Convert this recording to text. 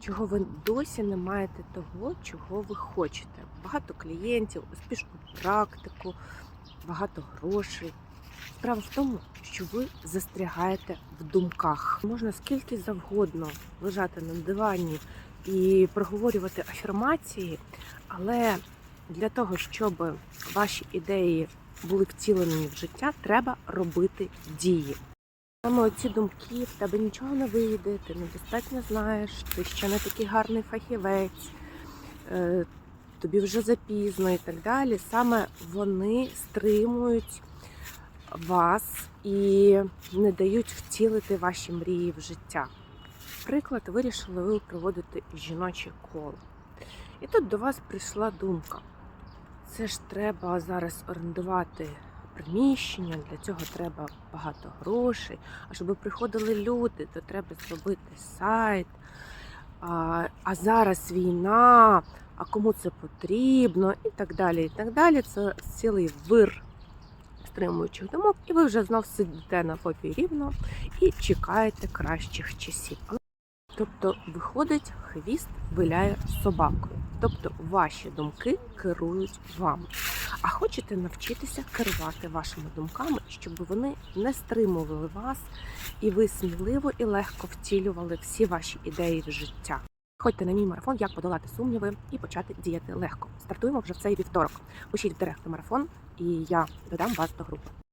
чого ви досі не маєте того, чого ви хочете. Багато клієнтів, успішну практику, багато грошей. Справа в тому, що ви застрягаєте в думках. Можна скільки завгодно лежати на дивані і проговорювати афірмації, але для того, щоб ваші ідеї були втілені в життя, треба робити дії. Саме оці думки, в тебе нічого не вийде, ти недостатньо знаєш, ти ще не такий гарний фахівець, е, тобі вже запізно і так далі. Саме вони стримують вас і не дають втілити ваші мрії в життя. Приклад, вирішили ви проводити жіноче коло. І тут до вас прийшла думка. Це ж треба зараз орендувати приміщення, для цього треба багато грошей. А щоб приходили люди, то треба зробити сайт. А, а зараз війна, а кому це потрібно, і так далі. І так далі. Це цілий вир стримуючих думок, і ви вже знов сидите на попі рівно і чекаєте кращих часів. Тобто, виходить, хвіст виляє собакою. Тобто ваші думки керують вами. А хочете навчитися керувати вашими думками, щоб вони не стримували вас, і ви сміливо і легко втілювали всі ваші ідеї в життя. Ходьте на мій марафон, як подолати сумніви і почати діяти легко. Стартуємо вже в цей вівторок. Пишіть в директ марафон, і я додам вас до групи.